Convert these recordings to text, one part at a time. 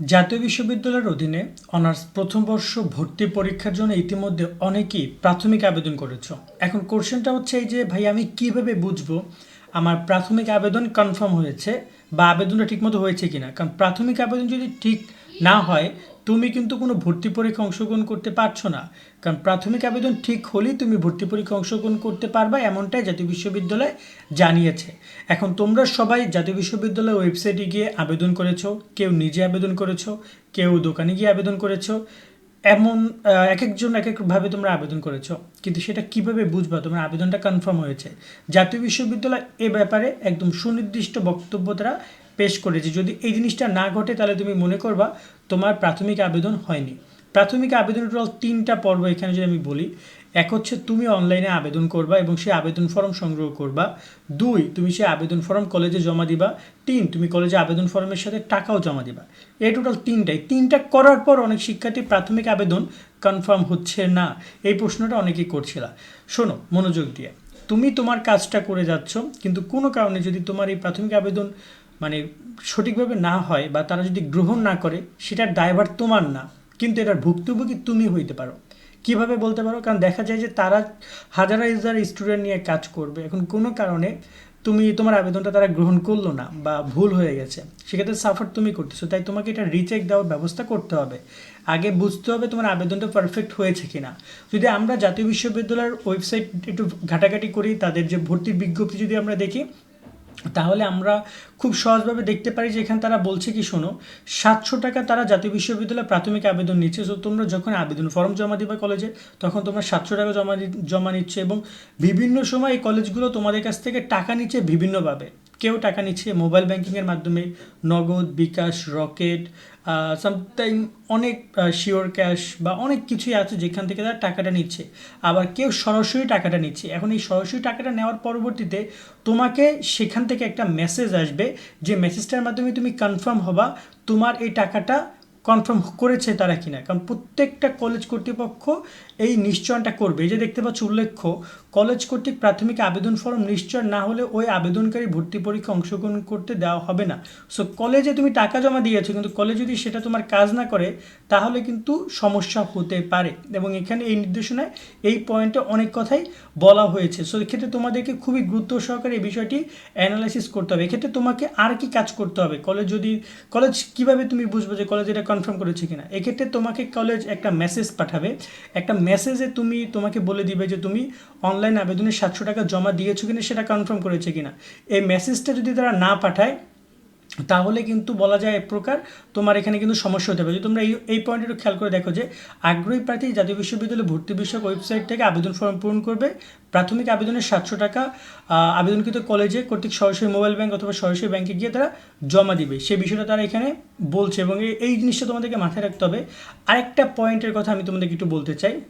জাতীয় বিশ্ববিদ্যালয়ের অধীনে অনার্স প্রথম বর্ষ ভর্তি পরীক্ষার জন্য ইতিমধ্যে অনেকেই প্রাথমিক আবেদন করেছ। এখন কোশ্চেনটা হচ্ছে এই যে, ভাই, আমি কীভাবে বুঝব আমার প্রাথমিক আবেদন কনফার্ম হয়েছে বা আবেদনটা ঠিকমতো হয়েছে কিনা? কারণ প্রাথমিক আবেদন যদি ঠিক না হয় তুমি কিন্তু কোনো ভর্তি পরীক্ষা অংশগ্রহণ করতে পারছ না। কারণ প্রাথমিক আবেদন ঠিক হলেই তুমি ভর্তি পরীক্ষা অংশগ্রহণ করতে পারবা এমনটাই জাতীয় বিশ্ববিদ্যালয় জানিয়েছে। এখন তোমরা সবাই জাতীয় বিশ্ববিদ্যালয়ের ওয়েবসাইটে গিয়ে আবেদন করেছ, কেউ নিজে আবেদন করেছ, কেউ দোকানে গিয়ে আবেদন করেছ, এমন এক একজন এক একভাবে তোমরা আবেদন করেছ। কিন্তু সেটা কীভাবে বুঝবা? তোমার আবেদনটা কনফার্ম হয়েছে। জাতীয় বিশ্ববিদ্যালয় এ ব্যাপারে একদম সুনির্দিষ্ট বক্তব্য তারা পেশ করেছে। যদি এই জিনিসটা না ঘটে, তাহলে তুমি মনে করবা তোমার প্রাথমিক আবেদন হয়নি। প্রাথমিক আবেদনের টোটাল তিনটা পর্ব এখানে যদি আমি বলি, এক হচ্ছে তুমি অনলাইনে আবেদন করবা এবং সেই আবেদন ফর্ম সংগ্রহ করবা। দুই, তুমি সেই আবেদন ফর্ম কলেজে জমা দিবা। তিন, তুমি কলেজে আবেদন ফর্মের সাথে টাকাও জমা দিবা। এই টোটাল তিনটাই। তিনটা করার পর অনেক শিক্ষার্থী প্রাথমিক আবেদন কনফার্ম হচ্ছে না। এই প্রশ্নটা অনেকেই করছিল। শোনো, মনোযোগ দিয়ে। তুমি তোমার কাজটা করে যাচ্ছ, কিন্তু কোনো কারণে যদি তোমার এই প্রাথমিক আবেদন সঠিকভাবে না হয় বা তারা যদি গ্রহণ না করে, সেটার দায়ভার তোমার না। কিন্তু এটার ভুক্তভোগী তুমি হইতে পারো। কীভাবে বলতে পারো? কারণ দেখা যায় যে তারা হাজার হাজার স্টুডেন্ট নিয়ে কাজ করবে। এখন কোনো কারণে তুমি তোমার আবেদনটা তারা গ্রহণ করল না বা ভুল হয়ে গেছে। সেক্ষেত্রে সাফার তুমি করতেছো। তাই তোমাকে এটা রিচেক দেওয়ার ব্যবস্থা করতে হবে। আগে বুঝতে হবে তোমার আবেদনটা পারফেক্ট হয়েছে কিনা। যদি আমরা জাতীয় বিশ্ববিদ্যালয়ের ওয়েবসাইট একটু ঘাটাঘাটি করি, তাদের যে ভর্তির বিজ্ঞপ্তি যদি আমরা দেখি তাহলে আমরা খুব সহজভাবে দেখতে পারি যে এখানে তারা বলছে কি, শোনো, সাতশো টাকা তারা জাতীয় বিশ্ববিদ্যালয়ে প্রাথমিক আবেদন নিচ্ছে। সো তোমরা যখন আবেদন ফর্ম জমা দিবে কলেজে তখন তোমরা সাতশো টাকা জমা জমা নিচ্ছে এবং বিভিন্ন সময় এই কলেজগুলো তোমাদের কাছ থেকে টাকা নিচ্ছে বিভিন্নভাবে। কেউ টাকা নিচ্ছে মোবাইল ব্যাংকিংয়ের মাধ্যমে, নগদ, বিকাশ, রকেট সামটাইম অনেক শিওর ক্যাশ বা অনেক কিছুই আছে যেখান থেকে তারা টাকাটা নিচ্ছে। আবার কেউ সরাসরি টাকাটা নিচ্ছে। এখন এই সরাসরি টাকাটা নেওয়ার পরবর্তীতে তোমাকে সেখান থেকে একটা মেসেজ আসবে যে মেসেজটার মাধ্যমে তুমি কনফার্ম হবা তোমার এই টাকাটা কনফার্ম করেছে তারা কিনা। কারণ প্রত্যেকটা কলেজ কর্তৃপক্ষ এই নিশ্চয়নটা করবে। এই যে দেখতে পাচ্ছ উল্লেখ্য কলেজ কর্তৃক প্রাথমিক আবেদন ফর্ম নিশ্চয় না হলে ওই আবেদনকারী ভর্তি পরীক্ষা অংশগ্রহণ করতে দেওয়া হবে না। সো কলেজে তুমি টাকা জমা দিয়েছ, কিন্তু কলেজ যদি সেটা তোমার কাজ না করে, তাহলে কিন্তু সমস্যা হতে পারে। এবং এখানে এই নির্দেশনায় এই পয়েন্টে অনেক কথাই বলা হয়েছে। সো এক্ষেত্রে তোমাদেরকে খুবই গুরুত্ব সহকারে এই বিষয়টি অ্যানালাইসিস করতে হবে। এক্ষেত্রে তোমাকে আর কি কাজ করতে হবে? কলেজ যদি কলেজ কীভাবে তুমি বুঝবে যে কলেজ এটা কনফার্ম করেছে কিনা? এক্ষেত্রে তোমাকে কলেজ একটা মেসেজ পাঠাবে। একটা মেসেজে তুমি, তোমাকে বলে দিবে যে তুমি অনলাইন আবেদনে সাতশো টাকা জমা দিয়েছ কিনা সেটা কনফার্ম করেছে কিনা। এই মেসেজটা যদি তারা না পাঠায় তাহলে কিন্তু বলা যায় এক প্রকার তোমার এখানে কিন্তু সমস্যা হতে পারে। যদি তোমরা এই এই পয়েন্টে একটু খেয়াল করে দেখো যে, আগ্রহী প্রার্থী জাতীয় বিশ্ববিদ্যালয়ে ভর্তি বিষয়ক ওয়েবসাইট থেকে আবেদন ফর্ম পূরণ করবে। প্রাথমিক আবেদনের সাতশো টাকা আবেদনকৃত কলেজে কর্তৃক সরাসরি মোবাইল ব্যাংক অথবা সরাসরি ব্যাংকে গিয়ে তারা জমা দিবে। সেই বিষয়টা তারা এখানে বলছে এবং এই- জিনিসটা তোমাদেরকে মাথায় রাখতে হবে। আরেকটা পয়েন্টের কথা আমি তোমাদেরকে একটু বলতে চাই।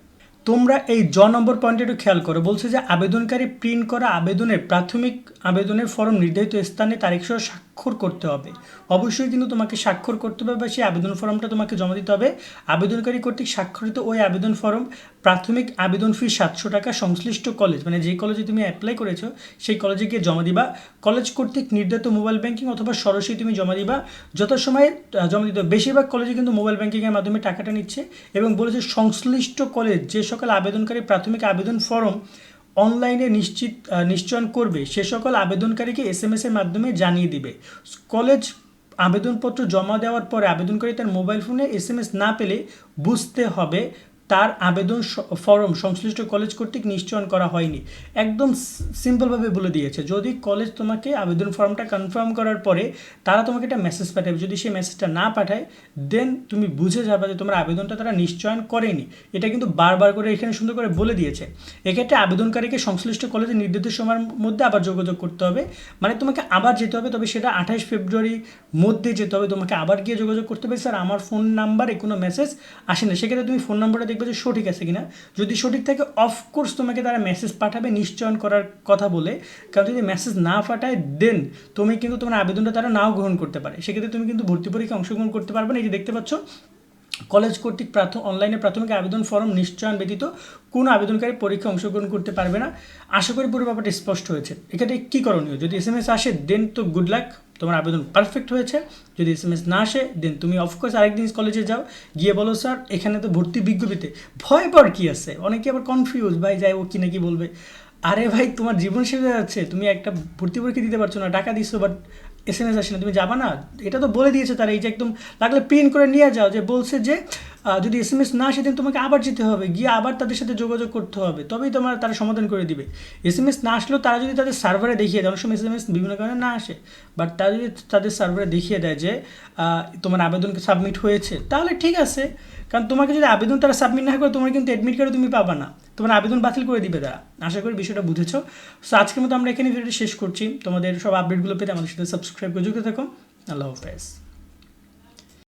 তোমরা এই জ নম্বর পয়েন্টে একটু খেয়াল করো। বলছে যে, আবেদনকারী প্রিন্ট করা আবেদনের প্রাথমিক আবেদনের ফর্ম নির্ধারিত স্থানে তারিখ সহ স্বাক্ষর করতে হবে। অবশ্যই কিন্তু তোমাকে স্বাক্ষর করতে হবে বা সেই আবেদন ফর্মটা তোমাকে জমা দিতে হবে। আবেদনকারী কর্তৃক স্বাক্ষরিত ওই আবেদন ফর্ম প্রাথমিক আবেদন ফি সাতশো টাকা সংশ্লিষ্ট কলেজ মানে যে কলেজে তুমি অ্যাপ্লাই করেছ, সেই কলেজে গিয়ে জমা দিবা। কলেজ কর্তৃক নির্ধারিত মোবাইল ব্যাংকিং অথবা সরাসরি তুমি জমা দিবা। যত সময় জমা দিতে। বেশিরভাগ কলেজে কিন্তু মোবাইল ব্যাংকিংয়ের মাধ্যমে টাকাটা নিচ্ছে এবং বলেছে সংশ্লিষ্ট কলেজ যে সকল আবেদনকারী প্রাথমিক আবেদন ফর্ম অনলাইনে নিশ্চিত নিশ্চয়ন করবে, সে সকল আবেদনকারীকে এস এম এর মাধ্যমে জানিয়ে দিবে। কলেজ আবেদনপত্র জমা দেওয়ার পরে আবেদনকারী তার মোবাইল ফোনে এস এম এস না পেলে বুঝতে হবে তার আবেদন ফর্ম সংশ্লিষ্ট কলেজ কর্তৃক নিশ্চয়ন করা হয়নি। একদম সিম্পলভাবে বলে দিয়েছে, যদি কলেজ তোমাকে আবেদন ফর্মটা কনফার্ম করার পরে তারা তোমাকে একটা মেসেজ পাঠাবে। যদি সেই মেসেজটা না পাঠায় দেন তুমি বুঝে যাবে যে তোমার আবেদনটা তারা নিশ্চয়ন করেনি। এটা কিন্তু বারবার করে এখানে সুন্দর করে বলে দিয়েছে। এক্ষেত্রে আবেদনকারীকে সংশ্লিষ্ট কলেজের নির্ধারিত সময়ের মধ্যে আবার যোগাযোগ করতে হবে। মানে তোমাকে আবার যেতে হবে, তবে সেটা আঠাশ ফেব্রুয়ারির মধ্যে যেতে হবে। তোমাকে আবার গিয়ে যোগাযোগ করতে হবে। স্যার, আমার ফোন নাম্বারে কোনো মেসেজ আসে না সেক্ষেত্রে তুমি ফোন নাম্বারটা দেখবে যে সঠিক আছে কিনা। যদি সঠিক থাকে অফকোর্স তোমাকে তারা মেসেজ পাঠাবে নিশ্চয়ন করার কথা বলে। কারণ যদি মেসেজ না পাঠায় দেন তুমি কিন্তু তোমার আবেদনটা তারা নাও গ্রহণ করতে পারে। সেক্ষেত্রে তুমি কিন্তু ভর্তি পরীক্ষা অংশগ্রহণ করতে পারবে না। এই যে দেখতে পাচ্ছ কলেজ কর্তৃক প্রাথমিক অনলাইনে প্রাথমিক আবেদন ফর্ম নিশ্চয়ন ব্যতীত কোনো আবেদনকারী পরীক্ষা অংশগ্রহণ করতে পারবে না। আশা করি পুরো ব্যাপারটা স্পষ্ট হয়েছে। এক্ষেত্রে কী করণীয়? যদি এস এম এস আসে দেন তো গুড লাক তোমার আবেদন পারফেক্ট হয়েছে। যদি এস এম এস না আসে দেন তুমি অফকোর্স আরেকদিন কলেজে যাও। গিয়ে বলো স্যার এখানে তো ভর্তি বিজ্ঞপ্তিতে। ভয় পর কী আছে? অনেকে আবার কনফিউজ ভাই, যাই ও কি নাকি বলবে? আরে ভাই, তোমার জীবন সেরে যাচ্ছে। তুমি একটা ভর্তি পরীক্ষা দিতে পারছ না, টাকা দিচ্ছ বাট এস এম এস আসে না, তুমি যাবা না? এটা তো বলে দিয়েছে তারা, এই যে একদম লাগলে প্রিন্ট করে নিয়ে যাও, যে বলছে যে যদি এস এম এস না then তোমাকে আবার যেতে হবে, গিয়ে আবার তাদের সাথে যোগাযোগ করতে হবে, তবেই তোমার তারা সমাধান করে দিবে। এস এম এস না আসলেও তারা যদি তাদের সার্ভারে দেখিয়ে দেয়, অনেক সময় এস এম এস বিভিন্ন কারণে না আসে বাট তারা যদি তাদের সার্ভারে দেখিয়ে দেয় যে তোমার আবেদনকে সাবমিট হয়েছে, তাহলে ঠিক আছে। কারণ তোমাকে যদি আবেদন তারা সাবমিট না করে, তোমার কিন্তু অ্যাডমিট কার্ড তুমি পাবা না। তোমার আবেদন বাতিল করে দিবে তারা। আশা করি বিষয়টা বুঝেছ। সো আজকের মতো আমরা এখানে ভিডিওটি শেষ করছি। তোমাদের সব আপডেটগুলো পেতে আমাদের সাথে সাবস্ক্রাইব করে যুক্ত থাকো। আল্লাহ হাফেজ।